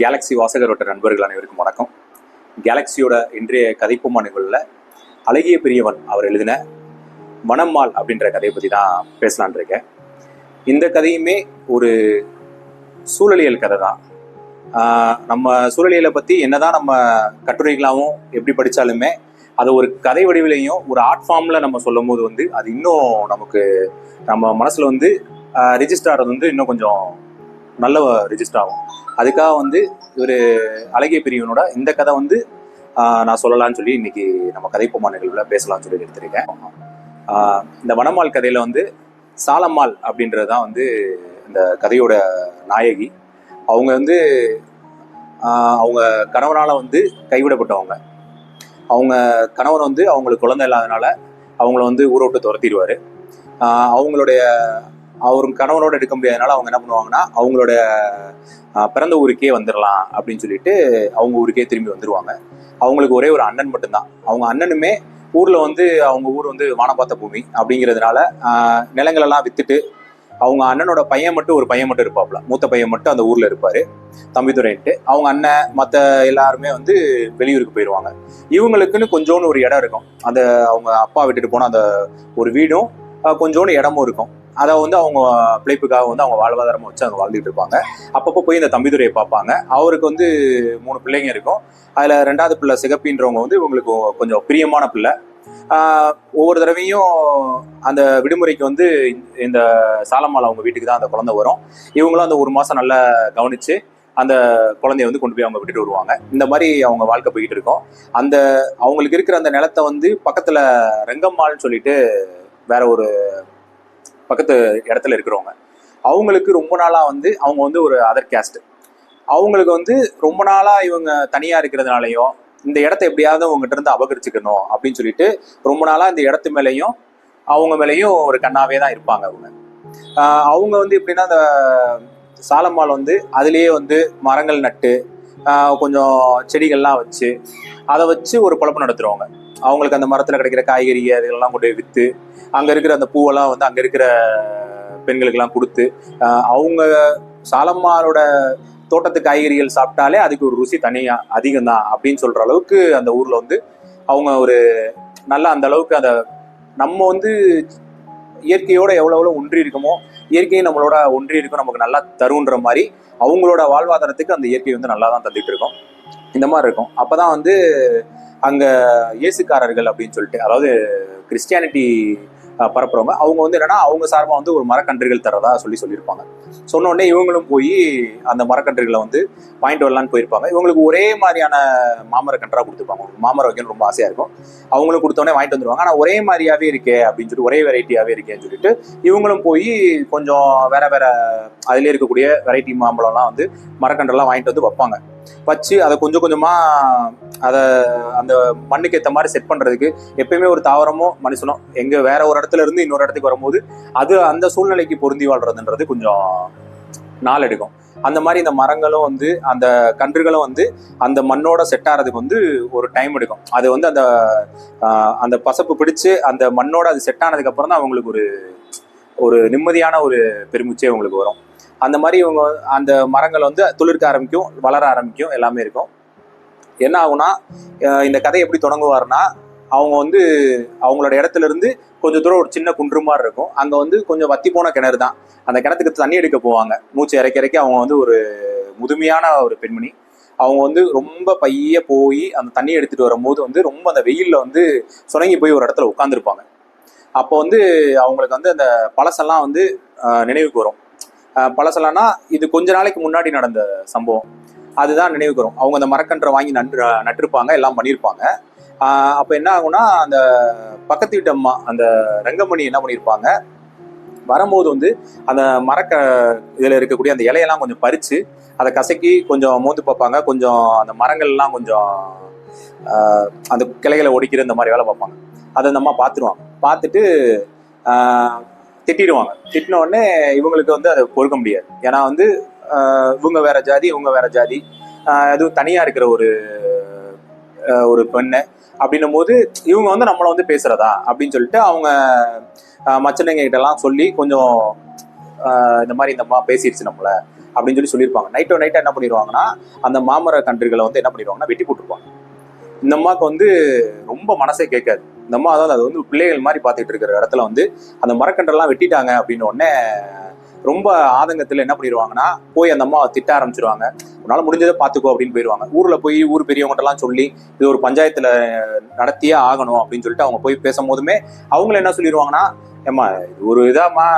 Galaxy வாசகரோட்ட நண்பர்கள் அனைவருக்கும் வணக்கம். கேலக்ஸியோட இன்றைய கதைப்புமா நிகழ்வில் அழகிய பெரியவன் அவர் எழுதின மணம்மாள் அப்படின்ற கதையை பற்றி தான் பேசலான் இருக்கேன். இந்த கதையுமே ஒரு சூழலியல் கதை தான். நம்ம சூழலியலை பற்றி என்னதான் நம்ம கட்டுரைகளாகவும் எப்படி படித்தாலுமே அதை ஒரு கதை வடிவிலையும் ஒரு ஆர்ட் ஃபார்மில் நம்ம சொல்லும் போது வந்து அது இன்னும் நமக்கு நம்ம மனசில் வந்து ரிஜிஸ்டர் ஆகிறது வந்து இன்னும் கொஞ்சம் நல்ல ரிஜிஸ்டர் ஆகும். அதுக்காக வந்து ஒரு அழகிய பிரிவினோட இந்த கதை வந்து நான் சொல்லலாம்னு சொல்லி இன்னைக்கு நம்ம கதைப்பொம்மா நிகழ்வில் பேசலாம்னு சொல்லி எடுத்திருக்கேன். இந்த வனமால் கதையில வந்து சாலம்மாள் அப்படின்றது தான் வந்து இந்த கதையோட நாயகி. அவங்க வந்து அவங்க கணவனால் வந்து கைவிடப்பட்டவங்க. அவங்க கணவன் வந்து அவங்களுக்கு குழந்தை இல்லாதனால அவங்கள வந்து ஊரோட்டு விட்டு அவங்களுடைய அவரும் கணவனோட எடுக்க முடியாதனால அவங்க என்ன பண்ணுவாங்கன்னா அவங்களோட பிறந்த ஊருக்கே வந்துடலாம் அப்படின்னு சொல்லிட்டு அவங்க ஊருக்கே திரும்பி வந்துருவாங்க. அவங்களுக்கு ஒரே ஒரு அண்ணன் மட்டும்தான். அவங்க அண்ணனுமே ஊர்ல வந்து அவங்க ஊர் வந்து வானபாத்த பூமி அப்படிங்கிறதுனால நிலங்களெல்லாம் நிலங்கள் எல்லாம் வித்துட்டு அவங்க அண்ணனோட பையன் மட்டும் ஒரு பையன் மட்டும் இருப்பாப்ல மூத்த பையன் மட்டும் அந்த ஊர்ல இருப்பாரு. தம்பிதுரைன்ட்டு. அவங்க அண்ணன் மற்ற எல்லாருமே வந்து வெளியூருக்கு போயிடுவாங்க இவங்களுக்குன்னு கொஞ்சோன்னு ஒரு இடம் இருக்கும். அந்த அவங்க அப்பா விட்டுட்டு போன அந்த ஒரு வீடும் கொஞ்சோண்டு இடமும் இருக்கும். அதை வந்து அவங்க பிழைப்புக்காக வந்து அவங்க வாழ்வாதாரமாக வச்சு அவங்க வாழ்ந்துட்டு இருப்பாங்க. அப்பப்போ போய் இந்த தம்பிதுரையை பார்ப்பாங்க. அவருக்கு வந்து மூணு பிள்ளைங்க இருக்கும். அதில் ரெண்டாவது பிள்ளை சிகப்பின்றவங்க வந்து இவங்களுக்கு கொஞ்சம் பிரியமான பிள்ளை. ஒவ்வொரு தடவையும் அந்த விடுமுறைக்கு வந்து இந்த சாலம்மாள் அவங்க வீட்டுக்கு தான் அந்த குழந்தை வரும். இவங்களும் அந்த ஒரு மாதம் நல்லா கவனித்து அந்த குழந்தைய வந்து கொண்டு போய் அவங்க விட்டுட்டு வருவாங்க. இந்த மாதிரி அவங்க வாழ்க்கை போய்கிட்டு இருக்கும். அந்த அவங்களுக்கு இருக்கிற அந்த நிலத்தை வந்து பக்கத்தில் ரெங்கம்மாள்னு சொல்லிட்டு வேற ஒரு பக்கத்து இடத்துல இருக்கிறவங்க. அவங்களுக்கு ரொம்ப நாளாக வந்து அவங்க வந்து ஒரு அதர் கேஸ்ட் அவங்களுக்கு வந்து ரொம்ப நாளாக இவங்க தனியாக இருக்கிறதுனாலையும் இந்த இடத்த எப்படியாவது அவங்ககிட்ட இருந்து அபகரிச்சுக்கணும் அப்படின்னு சொல்லிட்டு ரொம்ப நாளாக இந்த இடத்து மேலேயும் அவங்க மேலேயும் ஒரு கண்ணாவே தான் இருப்பாங்க அவங்க. அவங்க வந்து எப்படின்னா அந்த சாலம்மாள் வந்து அதுலேயே வந்து மரங்கள் நட்டு கொஞ்சம் செடிகள்லாம் வச்சு அதை வச்சு ஒரு குழப்பம் நடத்துகிறவங்க அவங்களுக்கு அந்த மரத்தில் கிடைக்கிற காய்கறி அதுகளெல்லாம் கொண்டு போய் விற்று அங்கே இருக்கிற அந்த பூவெல்லாம் வந்து அங்கே இருக்கிற பெண்களுக்கெல்லாம் கொடுத்து அவங்க சாலம்மாளோட தோட்டத்து காய்கறிகள் சாப்பிட்டாலே அதுக்கு ஒரு ருசி தனியா அதிகம் தான் அப்படின்னு சொல்ற அளவுக்கு அந்த ஊர்ல வந்து அவங்க ஒரு நல்லா அந்த அளவுக்கு அந்த நம்ம வந்து இயற்கையோட எவ்வளோ எவ்வளோ ஒன்றி இருக்கமோ இயற்கையை நம்மளோட ஒன்றி இருக்கும் நமக்கு நல்லா தருன்ற மாதிரி அவங்களோட வாழ்வாதாரத்துக்கு அந்த இயற்கை வந்து நல்லா தான் தந்துட்டு இருக்கும். இந்த மாதிரி இருக்கும். அப்பதான் வந்து அங்க இயேசுக்காரர்கள் அப்படின்னு சொல்லிட்டு அதாவது கிறிஸ்டியானிட்டி பரப்புறவங்க அவங்க வந்து என்னன்னா அவங்க சார்பாக வந்து ஒரு மரக்கன்றுகள் தரதா சொல்லி சொல்லியிருப்பாங்க. சொன்னோடனே இவங்களும் போய் அந்த மரக்கன்றுகளை வந்து வாங்கிட்டு வரலான்னு போயிருப்பாங்க. இவங்களுக்கு ஒரே மாதிரியான மாமரக்கன்றாக கொடுத்துருப்பாங்க. மாமரம் வைக்கணும் ரொம்ப ஆசையா இருக்கும். அவங்களும் கொடுத்தோடனே வாங்கிட்டு வந்துருவாங்க. ஆனா ஒரே மாதிரியாவே இருக்கே அப்படின்னு சொல்லிட்டு ஒரே வெரைட்டியாவே இருக்கேன்னு சொல்லிட்டு இவங்களும் போய் கொஞ்சம் வேற வேற அதுல இருக்கக்கூடிய வெரைட்டி மாம்பழம்லாம் வந்து மரக்கன்றெல்லாம் வாங்கிட்டு வந்து வைப்பாங்க. வச்சு அதை கொஞ்சம் கொஞ்சமா அதை அந்த மண்ணுக்கு ஏற்ற மாதிரி செட் பண்றதுக்கு எப்பயுமே ஒரு தாவரமோ மனுஷனோ எங்க வேற ஒரு இடத்துல இருந்து இன்னொரு இடத்துக்கு வரும்போது அது அந்த சூழ்நிலைக்கு பொருந்தி வாழ்றதுன்றது கொஞ்சம் நாள் எடுக்கும். அந்த மாதிரி இந்த மரங்களும் வந்து அந்த கன்றுகளும் வந்து அந்த மண்ணோட செட் ஆகிறதுக்கு வந்து ஒரு டைம் எடுக்கும். அது வந்து அந்த அந்த பசப்பு பிடிச்சு அந்த மண்ணோட அது செட் ஆனதுக்கு அப்புறம் தான் அவங்களுக்கு ஒரு ஒரு நிம்மதியான ஒரு பெருமிச்சே அவங்களுக்கு வரும். அந்த மாதிரி இவங்க அந்த மரங்கள் வந்து துளிர்க்க ஆரம்பிக்கும் வளர ஆரம்பிக்கும் எல்லாமே இருக்கும். என்ன ஆகும்னா இந்த கதை எப்படி தொடங்குவார்னா அவங்க வந்து அவங்களோட இடத்துல இருந்து கொஞ்சம் தூரம் ஒரு சின்ன குன்று மாதிரி இருக்கும். அங்கே வந்து கொஞ்சம் வத்தி போன கிணறு தான். அந்த கிணத்துக்கு தண்ணி எடுக்க போவாங்க. மூச்சு இறக்கி இறக்கி அவங்க வந்து ஒரு முதுமையான ஒரு பெண்மணி. அவங்க வந்து ரொம்ப பைய போய் அந்த தண்ணி எடுத்துட்டு வரும்போது வந்து ரொம்ப அந்த வெயிலில் வந்து சுணங்கி போய் ஒரு இடத்துல உட்காந்துருப்பாங்க அப்போ வந்து அவங்களுக்கு வந்து அந்த பழசெல்லாம் வந்து நினைவுக்கு வரும். பழசலன்னா இது கொஞ்ச நாளைக்கு முன்னாடி நடந்த சம்பவம். அதுதான் நினைவுக்கிறோம் அவங்க அந்த மரக்கன்றை வாங்கி நன்று நட்டிருப்பாங்க எல்லாம் பண்ணியிருப்பாங்க. அப்போ என்ன ஆகும்னா அந்த பக்கத்து வீட்டு அம்மா அந்த ரங்கமணி என்ன பண்ணியிருப்பாங்க வரும்போது வந்து அந்த மரக்க இதில் இருக்கக்கூடிய அந்த இலையெல்லாம் கொஞ்சம் பறித்து அதை கசக்கி கொஞ்சம் மோந்து பார்ப்பாங்க. கொஞ்சம் அந்த மரங்கள்லாம் கொஞ்சம் அந்த கிளைகளை ஒடிக்கிற இந்த மாதிரி வேலை பார்ப்பாங்க. அதை அந்த அம்மா பார்த்துருவாங்க. பார்த்துட்டு திட்டிடுவாங்க. திட்டின உடனே இவங்களுக்கு வந்து அதை பொறுக்க முடியாது. ஏன்னா வந்து இவங்க வேற ஜாதி இவங்க வேற ஜாதி. அதுவும் தனியா இருக்கிற ஒரு ஒரு பெண்ணு. அப்படின்னும் போது இவங்க வந்து நம்மளை வந்து பேசுறதா? அப்படின்னு சொல்லிட்டு அவங்க மச்சனைங்க கிட்டலாம் சொல்லி கொஞ்சம் இந்த மாதிரி இந்த மா பேசிடுச்சு நம்மள. அப்படின்னு சொல்லி சொல்லியிருப்பாங்க. நைட்டோ நைட்டா என்ன பண்ணிடுவாங்கன்னா அந்த மாமர கன்றுகளை வந்து என்ன பண்ணிடுவாங்கன்னா வெட்டி போட்டுருப்பாங்க இந்த அம்மாவுக்கு வந்து ரொம்ப மனசே கேட்காது. இந்த அம்மா அதாவது அது வந்து பிள்ளைகள் மாதிரி பார்த்துட்டு இருக்கிற இடத்துல வந்து அந்த மரக்கன்றெல்லாம் வெட்டிட்டாங்க அப்படின்னு உடனே ரொம்ப ஆதங்கத்தில் என்ன பண்ணிடுவாங்கன்னா போய் அந்த அம்மாவை திட்ட ஆரம்பிச்சிருவாங்க. உன்னால் முடிஞ்சதை பார்த்துக்கோ அப்படின்னு போயிடுவாங்க ஊரில் போய் ஊர் பெரியவங்கள்ட்டலாம் சொல்லி இது ஒரு பஞ்சாயத்தில் நடத்தியே ஆகணும் அப்படின்னு சொல்லிட்டு அவங்க போய் பேசும்போதுமே அவங்கள என்ன சொல்லிடுவாங்கன்னா ஏம்மா இது ஒரு இதாம்மா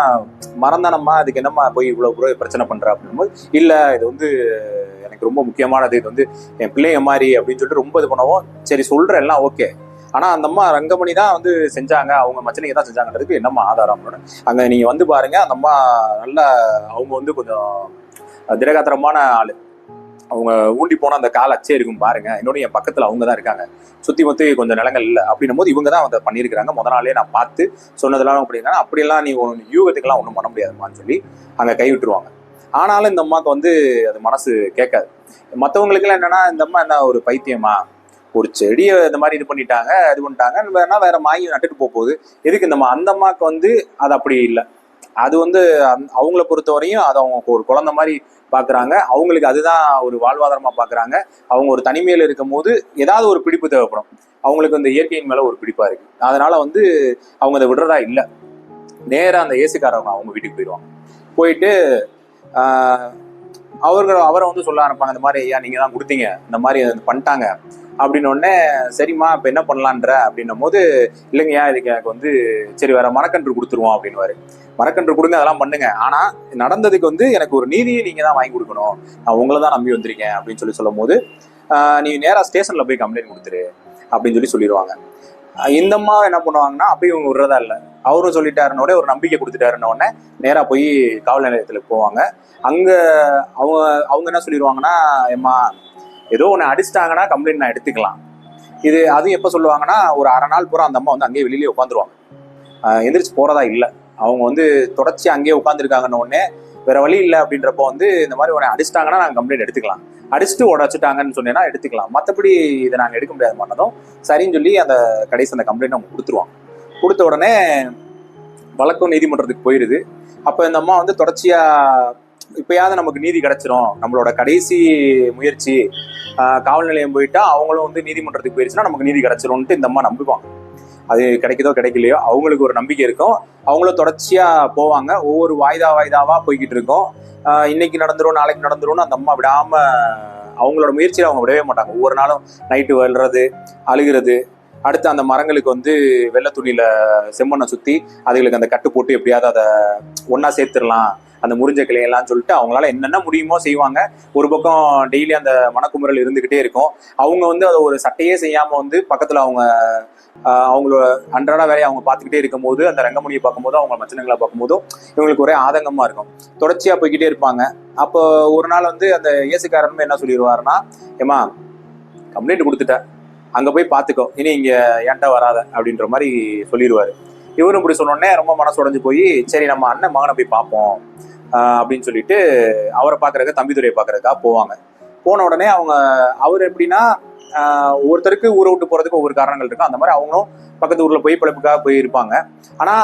மறந்தானம்மா அதுக்கு என்னம்மா போய் இவ்வளோ கூட பிரச்சனை அப்படின்னும் போது இல்லை இது வந்து எனக்கு ரொம்ப முக்கியமானது இது வந்து என் பிள்ளைங்க மாதிரி அப்படின்னு சொல்லிட்டு ரொம்ப இது பண்ணவும். சரி சொல்கிறேன் எல்லாம் ஓகே. ஆனால் அந்த அம்மா ரங்கமணி தான் வந்து செஞ்சாங்க. அவங்க மச்சனைக்கு தான் செஞ்சாங்கன்றதுக்கு என்னம்மா ஆதாரம் அப்படின்னு. நீங்கள் வந்து பாருங்க அந்த அம்மா நல்லா அவங்க வந்து கொஞ்சம் திரகாத்திரமான ஆள். அவங்க ஊண்டி போன அந்த கால் அச்சே இருக்கும் பாருங்க. என்னோட என் பக்கத்துல அவங்க தான் இருக்காங்க. சுத்தி மொத்தி கொஞ்சம் நிலங்கள் இல்லை. அப்படின்னும் போது இவங்க தான் அதை பண்ணியிருக்கிறாங்க. முத நாளே நான் பார்த்து சொன்னதெல்லாம் அப்படின்னா அப்படியெல்லாம் நீ ஒன்று யூகத்துக்கெல்லாம் ஒன்றும் பண்ண முடியாதுமான்னு சொல்லி அங்கே கை விட்டுருவாங்க. ஆனாலும் இந்த அம்மாவுக்கு வந்து அது மனசு கேட்காது. மற்றவங்களுக்குலாம் என்னன்னா இந்த அம்மா என்ன ஒரு பைத்தியமா? ஒரு செடியை இந்த மாதிரி இது பண்ணிட்டாங்க இது பண்ணிட்டாங்க வேணா வேற மாங்கி நட்டுட்டு போக போகுது. எதுக்கு இந்த அம்மா அந்த அம்மாவுக்கு வந்து அது அப்படி இல்லை. அது வந்து அந் அவங்கள பொறுத்தவரையும் அது அவங்க ஒரு குழந்தை மாதிரி பார்க்குறாங்க அவங்களுக்கு அதுதான் ஒரு வாழ்வாதாரமாக பார்க்குறாங்க அவங்க ஒரு தனிமையில் இருக்கும் போது ஏதாவது ஒரு பிடிப்பு தேவைப்படும். அவங்களுக்கு அந்த இயற்கையின் மேலே ஒரு பிடிப்பாக இருக்கு. அதனால வந்து அவங்க அதை விடுறதா இல்லை. நேராக அந்த ஏசுக்காரவங்க அவங்க வீட்டுக்கு போயிடுவாங்க. போயிட்டு அவர்கள் அவரை வந்து சொல்ல ஆரம்பிப்பாங்க இந்த மாதிரி ஐயா நீங்கள் தான் கொடுத்தீங்க. இந்த மாதிரி பண்ணிட்டாங்க. அப்படின்னு உடனே சரிம்மா இப்போ என்ன பண்ணலான்ற அப்படின்னும் போது இல்லைங்கய்யா இதுக்கு எனக்கு வந்து சரி வேற மரக்கன்று கொடுத்துருவோம் அப்படின்னுவாரு. மரக்கன்று கொடுங்க அதெல்லாம் பண்ணுங்க. ஆனா நடந்ததுக்கு வந்து எனக்கு ஒரு நீதியை நீங்க தான் வாங்கி கொடுக்கணும். நான் உங்களை தான் நம்பி வந்திருக்கேன் அப்படின்னு சொல்லி சொல்லும் போது நீ நேராக ஸ்டேஷன்ல போய் கம்ப்ளைண்ட் கொடுத்துரு அப்படின்னு சொல்லி சொல்லிடுவாங்க இந்த அம்மா என்ன பண்ணுவாங்கன்னா அப்பயும் இவங்க விடுறதா இல்லை. அவரும் சொல்லிட்டாருனோட ஒரு நம்பிக்கை கொடுத்துட்டாருன்னொடனே நேராக போய் காவல் நிலையத்தில் போவாங்க. அங்கே அவங்க அவங்க என்ன சொல்லிடுவாங்கன்னா ஏம்மா ஏதோ ஒன்று அடிச்சிட்டாங்கன்னா கம்ப்ளைண்ட் நான் எடுத்துக்கலாம். இது அதுவும் எப்போ சொல்லுவாங்கன்னா ஒரு அரை நாள் பூரா அந்த அம்மா வந்து அங்கேயே வெளியிலேயே உட்காந்துருவாங்க. எந்திரிச்சு போகிறதா இல்லை. அவங்க வந்து தொடர்ச்சி அங்கேயே உட்காந்துருக்காங்கன்னு உடனே வேற வழி இல்லை அப்படின்றப்போ வந்து இந்த மாதிரி உடனே அடிச்சிட்டாங்கன்னா நாங்கள் கம்ப்ளைண்ட் எடுத்துக்கலாம். அடிச்சுட்டு உடச்சிட்டாங்கன்னு சொன்னேன்னா எடுத்துக்கலாம். மற்றபடி இதை நாங்கள் எடுக்க முடியாது மாட்டதும் சரின்னு சொல்லி அந்த கடைசி அந்த கம்ப்ளைண்ட் அவங்க கொடுத்துருவாங்க. கொடுத்த உடனே வழக்கம் நீதிமன்றத்துக்கு போயிடுது அப்போ இந்த அம்மா வந்து தொடர்ச்சியாக இப்பயாவது நமக்கு நீதி கிடைச்சிரும். நம்மளோட கடைசி முயற்சி காவல் நிலையம் போயிட்டா அவங்களும் வந்து நீதிமன்றத்துக்கு போயிருச்சுன்னா நமக்கு நீதி கிடைச்சிரும்ன்ட்டு இந்த அம்மா நம்புவாங்க. அது கிடைக்குதோ கிடைக்கலையோ அவங்களுக்கு ஒரு நம்பிக்கை இருக்கும். அவங்களும் தொடர்ச்சியா போவாங்க. ஒவ்வொரு வாய்தா வாய்தாவா போய்கிட்டு இருக்கோம். இன்னைக்கு நடந்துரும் நாளைக்கு நடந்துரும்னு அந்த அம்மா விடாம அவங்களோட முயற்சியை அவங்க விடவே மாட்டாங்க. ஒவ்வொரு நாளும் நைட்டு வெல்றது அழுகிறது. அடுத்து அந்த மரங்களுக்கு வந்து வெள்ளை துணியில செம்மண்ணை சுத்தி அதுகளுக்கு அந்த கட்டு போட்டு எப்படியாவது அதை ஒன்றா சேர்த்துடலாம். அந்த முறிஞ்ச கிளையெல்லாம் சொல்லிட்டு அவங்களால என்னென்ன முடியுமோ செய்வாங்க. ஒரு பக்கம் டெய்லி அந்த மனக்குமுறல் இருந்துகிட்டே இருக்கும். அவங்க வந்து அதை ஒரு சட்டையே செய்யாம வந்து பக்கத்துல அவங்க அவங்களோட அன்றாட வேலையை அவங்க பார்த்துக்கிட்டே இருக்கும்போது அந்த ரங்கமணியை பார்க்கும்போது அவங்க மச்சனங்களை பார்க்கும்போதும் இவங்களுக்கு ஒரே ஆதங்கமா இருக்கும். தொடர்ச்சியா போய்கிட்டே இருப்பாங்க. அப்போ ஒரு நாள் வந்து அந்த இயேசுக்காரனுமே என்ன சொல்லிடுவாருன்னா ஏமா கம்ப்ளைண்ட் கொடுத்துட்டேன் அங்க போய் பார்த்துக்கோ. இனி இங்க ஏன்ட்டா வராத. அப்படின்ற மாதிரி சொல்லிடுவாரு. இவரும் இப்படி சொன்னோடனே ரொம்ப மனசு உடஞ்சு போய் சரி நம்ம அண்ணன் மகனை போய் பார்ப்போம். அப்படின்னு சொல்லிட்டு அவரை பார்க்கறக்க தம்பிதுரையை பார்க்கறக்கா போவாங்க. போன உடனே அவங்க அவர் எப்படின்னா ஒருத்தருக்கு ஊரை விட்டு போறதுக்கு ஒவ்வொரு காரணங்கள் இருக்கும். அந்த மாதிரி அவங்களும் பக்கத்து ஊர்ல போய் பிழைப்புக்காக போய் இருப்பாங்க ஆனா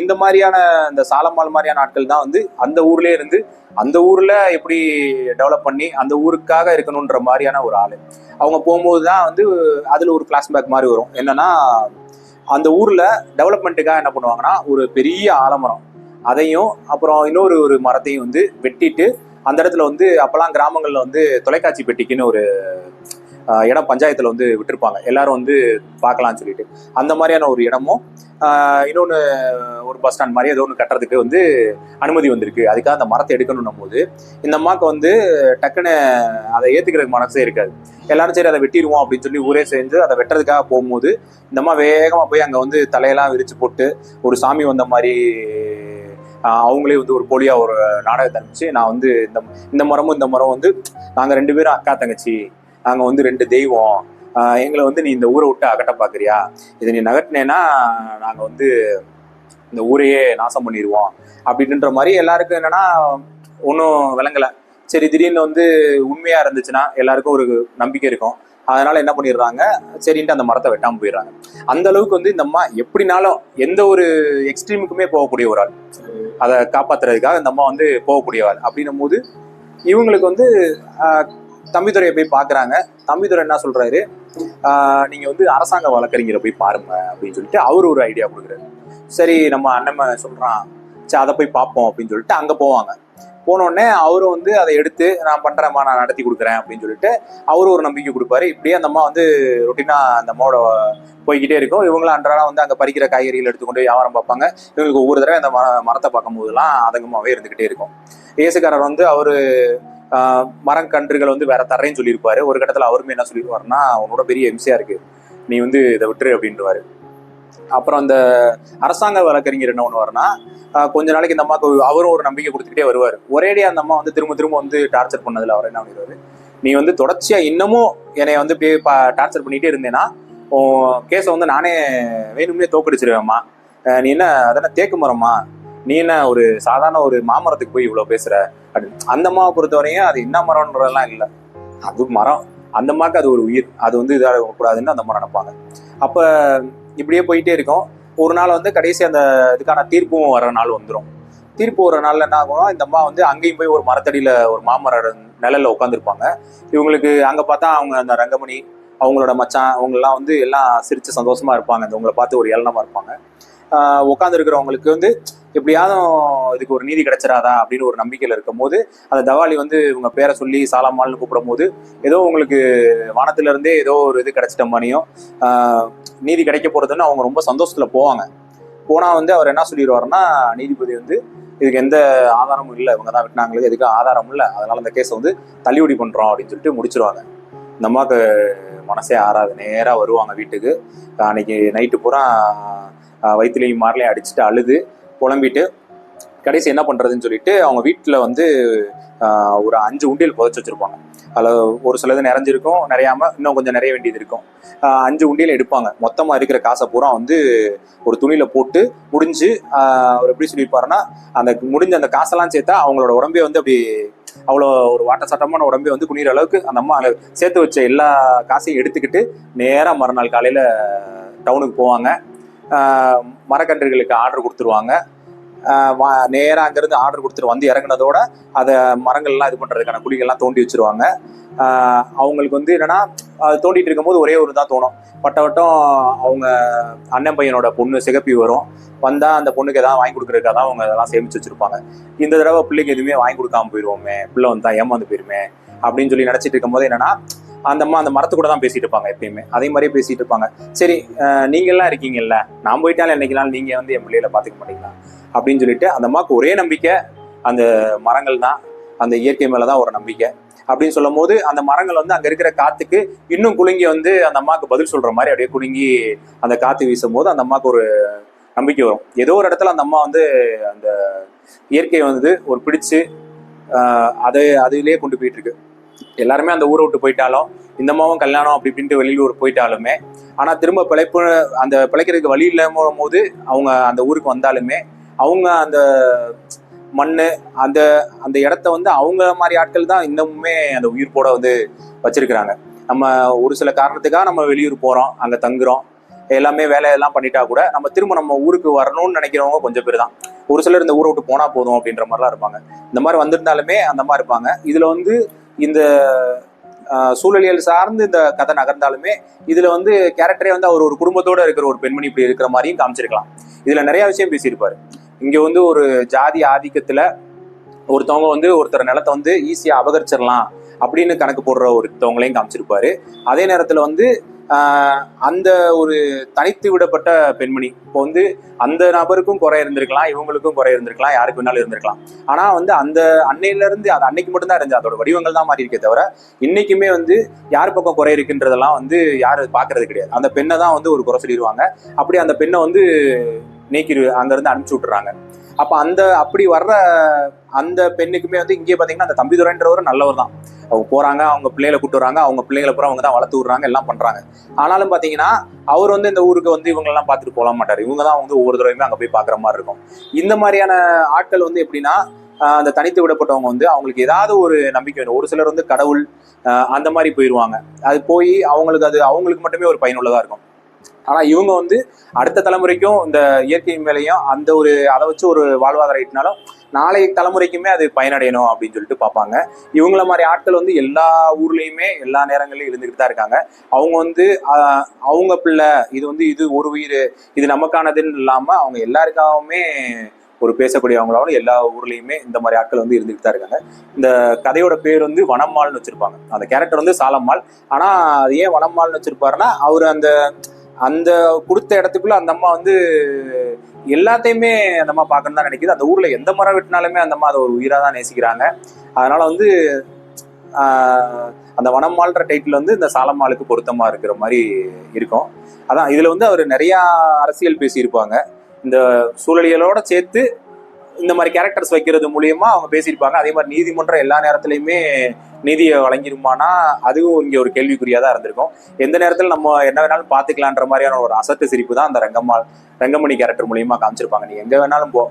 இந்த மாதிரியான இந்த சாலம்மாள் மாதிரியான ஆட்கள் தான் வந்து அந்த ஊர்லயே இருந்து அந்த ஊர்ல எப்படி டெவலப் பண்ணி அந்த ஊருக்காக இருக்கணுன்ற மாதிரியான ஒரு ஆள். அவங்க போகும்போது தான் வந்து அதுல ஒரு பேக் மாதிரி வரும். என்னன்னா அந்த ஊர்ல டெவலப்மெண்ட்டுக்காக என்ன பண்ணுவாங்கன்னா ஒரு பெரிய ஆலமரம். அதையும் அப்புறம் இன்னொரு ஒரு மரத்தையும் வந்து வெட்டிட்டு அந்த இடத்துல வந்து அப்பெல்லாம் கிராமங்கள்ல வந்து தொலைக்காட்சி பெட்டிக்குன்னு ஒரு இடம் பஞ்சாயத்துல வந்து விட்டிருப்பாங்க. எல்லாரும் வந்து பார்க்கலாம்னு சொல்லிட்டு. அந்த மாதிரியான ஒரு இடமும் இன்னொன்று ஒரு பஸ் ஸ்டாண்ட் மாதிரி ஏதோ ஒன்று கட்டுறதுக்கு வந்து அனுமதி வந்திருக்கு. அதுக்காக அந்த மரத்தை எடுக்கணும்னும் போது இந்த அம்மாவுக்கு வந்து டக்குன்னு அதை ஏற்றுக்கிறதுக்கு மனசே இருக்காது. எல்லாரும் சரி அதை வெட்டிடுவோம் அப்படின்னு சொல்லி ஊரே சேர்ந்து அதை வெட்டுறதுக்காக போகும்போது இந்த அம்மா வேகமாக போய் அங்கே வந்து தலையெல்லாம் விரிச்சு போட்டு ஒரு சாமி வந்த மாதிரி அவங்களே வந்து ஒரு போலியாக ஒரு நாடகத்தை அனுப்பிச்சு நான் வந்து இந்த இந்த மரமும் இந்த மரம் வந்து நாங்கள் ரெண்டு பேரும் அக்கா தங்கச்சி நாங்கள் வந்து ரெண்டு தெய்வம் எங்களை வந்து நீ இந்த ஊரை விட்டு அகட்ட பாக்குறியா? இதை நீ நகட்டினேன்னா நாங்க வந்து இந்த ஊரையே நாசம் பண்ணிடுவோம் அப்படின்ற மாதிரி எல்லாருக்கும் என்னன்னா ஒன்றும் விளங்கலை. சரி திடீர்னு வந்து உண்மையா இருந்துச்சுன்னா எல்லாருக்கும் ஒரு நம்பிக்கை இருக்கும். அதனால என்ன பண்ணிடுறாங்க? சரின்ட்டு அந்த மரத்தை வெட்டாமல் போயிடுறாங்க. அந்த அளவுக்கு வந்து இந்த அம்மா எப்படினாலும் எந்த ஒரு எக்ஸ்ட்ரீமுக்குமே போகக்கூடிய ஒரு ஆள். அதை காப்பாத்துறதுக்காக இந்த அம்மா வந்து போகக்கூடியவாள். அப்படின்னும் போது இவங்களுக்கு வந்து தம்பிதுரையை போய் பார்க்குறாங்க. தம்பிதுரை என்ன சொல்கிறாரு நீங்கள் வந்து அரசாங்க வழக்கறிஞரை போய் பாருங்க அப்படின்னு சொல்லிட்டு அவர் ஒரு ஐடியா கொடுக்குறாரு. சரி நம்ம அண்ணன் சொல்கிறான் சரி அதை போய் பார்ப்போம் அப்படின்னு சொல்லிட்டு அங்கே போவாங்க. போனோடனே அவரும் வந்து அதை எடுத்து நான் பண்றேம்மா நான் நடத்தி கொடுக்குறேன் அப்படின்னு சொல்லிட்டு அவரும் ஒரு நம்பிக்கை கொடுப்பாரு. இப்படியே அந்த அம்மா வந்து ரொட்டீனாக அந்த அம்மாவோட போய்கிட்டே இருக்கும். இவங்களும் அன்றாடம் வந்து அங்கே பறிக்கிற காய்கறிகள் எடுத்துக்கொண்டு வியாபாரம் பார்ப்பாங்க. இவங்களுக்கு ஒவ்வொரு தடவை அந்த மரத்தை பார்க்கும் போதெல்லாம் அதங்கமாகவே இருந்துக்கிட்டே இருக்கும். இயேசுக்காரர் வந்து அவர் மரக்கன்றுகள் வந்து வேற தர்றேன்னு சொல்லியிருப்பாரு. ஒரு கட்டத்தில் அவருமே என்ன சொல்லிடுவாருன்னா உன்னோட பெரிய எம்சியா இருக்கு. நீ வந்து இதை விட்டுரு அப்படின்ட்டுவாரு அப்புறம் அந்த அரசாங்க வழக்கறிஞர் என்ன பண்ணுவாருன்னா கொஞ்ச நாளைக்கு இந்த அம்மாவுக்கு அவரும் ஒரு நம்பிக்கை கொடுத்துக்கிட்டே வருவார். ஒரேடியா அந்த அம்மா வந்து திரும்ப திரும்ப வந்து டார்ச்சர் பண்ணதுல அவர் என்ன பண்ணிடுவாரு? நீ வந்து தொடர்ச்சியா இன்னமும் என்னை வந்து இப்படியே டார்ச்சர் பண்ணிட்டே இருந்தேன்னா உன் கேஸை வந்து நானே வேணும்னே தோக்கடிச்சிருவேம்மா. நீ என்ன அதெல்லாம் தேக்கு மரம்மா? நீ என்ன ஒரு சாதாரண ஒரு மாமரத்துக்கு போய் இவ்வளவு பேசுற? அப்படின்னு அந்த அம்மாவை பொறுத்தவரையும் அது என்ன மரம்ன்றதெல்லாம் இல்லை. அது மரம். அந்த அம்மாவுக்கு அது ஒரு உயிர். அது வந்து இதாக கூடாதுன்னு அந்த மரம் நினைப்பாங்க. அப்ப இப்படியே போயிட்டே இருக்கும். ஒரு நாள் வந்து கடைசி அந்த இதுக்கான தீர்ப்பும் வர நாள் வந்துடும் தீர்ப்பு வர நாளில் என்ன ஆகும்னா இந்த அம்மா வந்து அங்கேயும் போய் ஒரு மரத்தடியில ஒரு மாமர நிழல உட்காந்துருப்பாங்க இவங்களுக்கு அங்க பார்த்தா அவங்க அந்த ரங்கமணி அவங்களோட மச்சான் அவங்கெல்லாம் வந்து எல்லாம் சிரிச்சு சந்தோஷமா இருப்பாங்க. அந்த உங்களை பார்த்து ஒரு ஏளனமா இருப்பாங்க. உட்காந்துருக்கிறவங்களுக்கு வந்து எப்படியாவது இதுக்கு ஒரு நீதி கிடைச்சிடாதா அப்படின்னு ஒரு நம்பிக்கையில் இருக்கும் போது அந்த தவாலி வந்து இவங்க பேரை சொல்லி சாலாமால்னு கூப்பிடும் போது ஏதோ உங்களுக்கு வானத்திலிருந்தே ஏதோ ஒரு இது கிடைச்சிட்ட மாதிரியும் நீதி கிடைக்க போறதுன்னு அவங்க ரொம்ப சந்தோஷத்தில் போவாங்க. போனால் வந்து அவர் என்ன சொல்லிடுவாருன்னா நீதிபதி வந்து இதுக்கு எந்த ஆதாரமும் இல்லை இவங்க தான் வெட்டினாங்களே எதுக்கு ஆதாரம் இல்லை அதனால அந்த கேஸை வந்து தள்ளுபடி பண்ணுறோம் அப்படின்னு சொல்லிட்டு முடிச்சிருவாங்க. இந்த அம்மாவுக்கு மனசே ஆறாது நேராக வருவாங்க வீட்டுக்கு. அன்னைக்கு நைட்டு பூரா வயிற்றுலையும் மாரிலையும் அடிச்சுட்டு அழுது புலம்பிட்டு கடைசி என்ன பண்ணுறதுன்னு சொல்லிட்டு அவங்க வீட்டில் வந்து ஒரு அஞ்சு உண்டியல் புதைச்சி வச்சுருப்பாங்க. அதில் ஒரு சிலது நிறைஞ்சிருக்கும் நிறையாமல் இன்னும் கொஞ்சம் நிறைய வேண்டியது இருக்கும். அஞ்சு உண்டியல் எடுப்பாங்க. மொத்தமாக இருக்கிற காசை பூரா வந்து ஒரு துணியில் போட்டு முடிஞ்சு அவர் எப்படி சொல்லியிருப்பாருன்னா அந்த முடிஞ்ச அந்த காசெல்லாம் சேர்த்தா அவங்களோட உடம்பே வந்து அப்படி அவ்வளோ ஒரு வாட்ட சட்டமான உடம்பே வந்து குனிகிற அளவுக்கு அந்த அம்மா சேர்த்து வச்ச எல்லா காசையும் எடுத்துக்கிட்டு நேராக மறுநாள் காலையில் டவுனுக்கு போவாங்க. மரக்கன்றுகளுக்கு ஆர்டர் கொடுத்துருவாங்க. நேராக அங்கேருந்து ஆர்டர் கொடுத்துட்டு வந்து இறங்குனதோட அதை மரங்கள்லாம் இது பண்ணுறதுக்கான குழிகள்லாம் தோண்டி வச்சிருவாங்க. அவங்களுக்கு வந்து என்னன்னா அது தோண்டிட்டு இருக்கும்போது ஒரே ஒரு தான் தோணும். பட்ட வட்டம் அவங்க அண்ணன் பையனோட பொண்ணு சிகப்பி வரும். வந்தால் அந்த பொண்ணுக்கு எதாவது வாங்கி கொடுக்குறதுக்காக தான் அவங்க அதெல்லாம் சேமித்து வச்சுருப்பாங்க. இந்த தடவை பிள்ளைக்கு எதுவுமே வாங்கி கொடுக்காம போயிடுவோமே பிள்ளை வந்தால் ஏமாந்து போயிருமே அப்படின்னு சொல்லி நினச்சிட்டு இருக்கும்போது என்னென்னா அந்த அம்மா அந்த மரத்து கூட தான் பேசிட்டு இருப்பாங்க எப்பயுமே. அதே மாதிரியே பேசிட்டு இருப்பாங்க. சரி நீங்கள்லாம் இருக்கீங்கல்ல. நான் போயிட்டாலும் என்னைக்கெல்லாம் நீங்கள் வந்து என் பிள்ளையில பார்த்துக்க மாட்டீங்களா? அப்படின்னு சொல்லிட்டு அந்த அம்மாவுக்கு ஒரே நம்பிக்கை அந்த மரங்கள் தான். அந்த இயற்கை மேலே தான் ஒரு நம்பிக்கை. அப்படின்னு சொல்லும் போது அந்த மரங்கள் வந்து அங்கே இருக்கிற காற்றுக்கு இன்னும் குலுங்கி வந்து அந்த அம்மாவுக்கு பதில் சொல்கிற மாதிரி அப்படியே குலுங்கி அந்த காற்று வீசும் போது அந்த அம்மாவுக்கு ஒரு நம்பிக்கை வரும். ஏதோ ஒரு இடத்துல அந்த அம்மா வந்து அந்த இயற்கையை வந்து ஒரு பிடிச்சு அதை அதிலே கொண்டு போயிட்டு இருக்கு. எல்லாருமே அந்த ஊரை விட்டு போயிட்டாலும் இந்த மாவும் கல்யாணம் அப்படி இப்படின்ட்டு வெளியூர் போயிட்டாலுமே ஆனால் திரும்ப பிழைப்பு அந்த பிழைக்கிறதுக்கு வழி இல்லாம போது அவங்க அந்த ஊருக்கு வந்தாலுமே அவங்க அந்த மண் அந்த அந்த இடத்த வந்து அவங்க மாதிரி ஆட்கள் தான் இன்னமுமே அந்த உயிர்ப்போட வந்து வச்சிருக்கிறாங்க. நம்ம ஒரு சில காரணத்துக்காக நம்ம வெளியூர் போகிறோம் அங்கே தங்குறோம் எல்லாமே வேலையெல்லாம் பண்ணிட்டா கூட நம்ம திரும்ப நம்ம ஊருக்கு வரணும்னு நினைக்கிறவங்க கொஞ்சம் பேர் தான். ஒரு சிலர் இந்த ஊரை விட்டு போனால் போதும் அப்படின்ற மாதிரிலாம் இருப்பாங்க. இந்த மாதிரி வந்திருந்தாலுமே அந்த மாதிரி இருப்பாங்க. இதில் வந்து இந்த சூழலியல் சார்ந்து இந்த கதை நகர்ந்தாலுமே இதுல வந்து கேரக்டரே வந்து அவர் ஒரு குடும்பத்தோட இருக்கிற ஒரு பெண்மணி இப்படி இருக்கிற மாதிரியும் காமிச்சிருக்கலாம். இதுல நிறைய விஷயம் பேசியிருப்பாரு. இங்க வந்து ஒரு ஜாதி ஆதிக்கத்துல ஒருத்தவங்க வந்து ஒருத்தர் நிலத்தை வந்து ஈஸியா அபகரிச்சிடலாம் அப்படின்னு கணக்கு போடுற ஒருத்தவங்களையும் காமிச்சிருப்பாரு. அதே நேரத்துல வந்து அந்த ஒரு தனித்து விடப்பட்ட பெண்மணி. இப்போ வந்து அந்த நபருக்கும் குறை இருந்திருக்கலாம் இவங்களுக்கும் குறை இருந்திருக்கலாம் யாருக்கு வேணாலும் இருந்திருக்கலாம். ஆனால் வந்து அந்த அன்னையில இருந்து அது அன்னைக்கு மட்டும்தான் இருந்தது. அதோட வடிவங்கள் தான் மாறி இருக்கே தவிர இன்னைக்குமே வந்து யார் பக்கம் குறை இருக்குன்றதெல்லாம் வந்து யாரும் பார்க்கறது கிடையாது. அந்த பெண்ணை தான் வந்து ஒரு குறை சொல்லிடுவாங்க அப்படி அந்த பெண்ணை வந்து நீக்கிரு அங்கேருந்து அனுப்பிச்சி விட்டுறாங்க. அப்போ அந்த அப்படி வர்ற அந்த பெண்ணுக்குமே வந்து இங்கே பார்த்தீங்கன்னா அந்த தம்பிதுரைன்றவர் நல்லவர் தான் அவங்க போகிறாங்க அவங்க பிள்ளைகளை கூட்டு வராங்க அவங்க பிள்ளைகளை பூரா அவங்க தான் வளர்த்து விடுறாங்க எல்லாம் பண்ணுறாங்க ஆனாலும் பார்த்தீங்கன்னா அவர் வந்து இந்த ஊருக்கு வந்து இவங்கெல்லாம் பார்த்துட்டு போக மாட்டார். இவங்க தான் வந்து ஒவ்வொரு தடவையுமே அங்கே போய் பார்க்குற மாதிரி இருக்கும். இந்த மாதிரியான ஆட்கள் வந்து எப்படின்னா அந்த தனித்து விடப்பட்டவங்க வந்து அவங்களுக்கு ஏதாவது ஒரு நம்பிக்கை வேணும். ஒரு சிலர் வந்து கடவுள் அந்த மாதிரி போயிடுவாங்க அது போய் அவங்களுக்கு அது அவங்களுக்கு மட்டுமே ஒரு பயனுள்ளதாக இருக்கும். ஆனா இவங்க வந்து அடுத்த தலைமுறைக்கும் இந்த இயற்கை மேலேயும் அந்த ஒரு அதை வச்சு ஒரு வாழ்வாதாரம் ஈட்டினாலும் நாளை தலைமுறைக்குமே அது பயனடையணும் அப்படின்னு சொல்லிட்டு பார்ப்பாங்க. இவங்கள மாதிரி ஆட்கள் வந்து எல்லா ஊர்லேயுமே எல்லா நேரங்களிலும் இருந்துக்கிட்டு தான் இருக்காங்க. அவங்க வந்து அவங்க பிள்ளை இது வந்து இது ஒரு உயிர் இது நமக்கானதுன்னு இல்லாம அவங்க எல்லாருக்காகவுமே ஒரு பேசக்கூடியவங்களாலும் எல்லா ஊர்லேயுமே இந்த மாதிரி ஆட்கள் வந்து இருந்துகிட்டு தான் இருக்காங்க. இந்த கதையோட பேர் வந்து வனம்மாள்னு வச்சிருப்பாங்க. அந்த கேரக்டர் வந்து சாலம்மாள். ஆனா அது ஏன் வனம்மாள்னு வச்சிருப்பாருன்னா அவர் அந்த அந்த கொடுத்த இடத்துக்குள்ள அந்த அம்மா வந்து எல்லாத்தையுமே அந்த அம்மா பார்க்கணும் தான் நினைக்குது. அந்த ஊர்ல எந்த மரம் வெட்டினாலுமே அந்த அம்மா அதை ஒரு உயிரா தான் நேசிக்கிறாங்க. அதனால வந்து அந்த வனம்மாள்ன்ற டைட்டில் வந்து இந்த சாலம்மாளுக்கு பொருத்தமா இருக்கிற மாதிரி இருக்கும். அதான் இதுல வந்து அவர் நிறைய அரசியல் பேசியிருப்பாங்க. இந்த சூழலியலோட சேர்த்து இந்த மாதிரி கேரக்டர்ஸ் வைக்கிறது மூலியமா அவங்க பேசியிருப்பாங்க. அதே மாதிரி நீதிமன்றம் எல்லா நேரத்துலையுமே நீதியை வழங்கிருமானா அதுவும் இங்கே ஒரு கேள்விக்குறியாக தான் இருந்திருக்கும். எந்த நேரத்தில் நம்ம என்ன வேணாலும் பார்த்துக்கலான்ற மாதிரியான ஒரு அசத்து சிரிப்பு தான் அந்த ரங்கம்மாள் ரங்கமணி கேரக்டர் மூலியமா காமிச்சிருப்பாங்க. நீ எங்கே வேணாலும் போ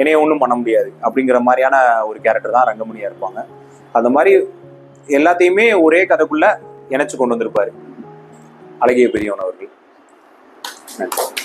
என்னைய ஒன்றும் பண்ண முடியாது அப்படிங்கிற மாதிரியான ஒரு கேரக்டர் தான் ரங்கமணியாக இருப்பாங்க. அந்த மாதிரி எல்லாத்தையுமே ஒரே கதைக்குள்ள இணைச்சு கொண்டு வந்திருப்பாரு. அழகிய பெரியவன் அவர்கள். நன்றி.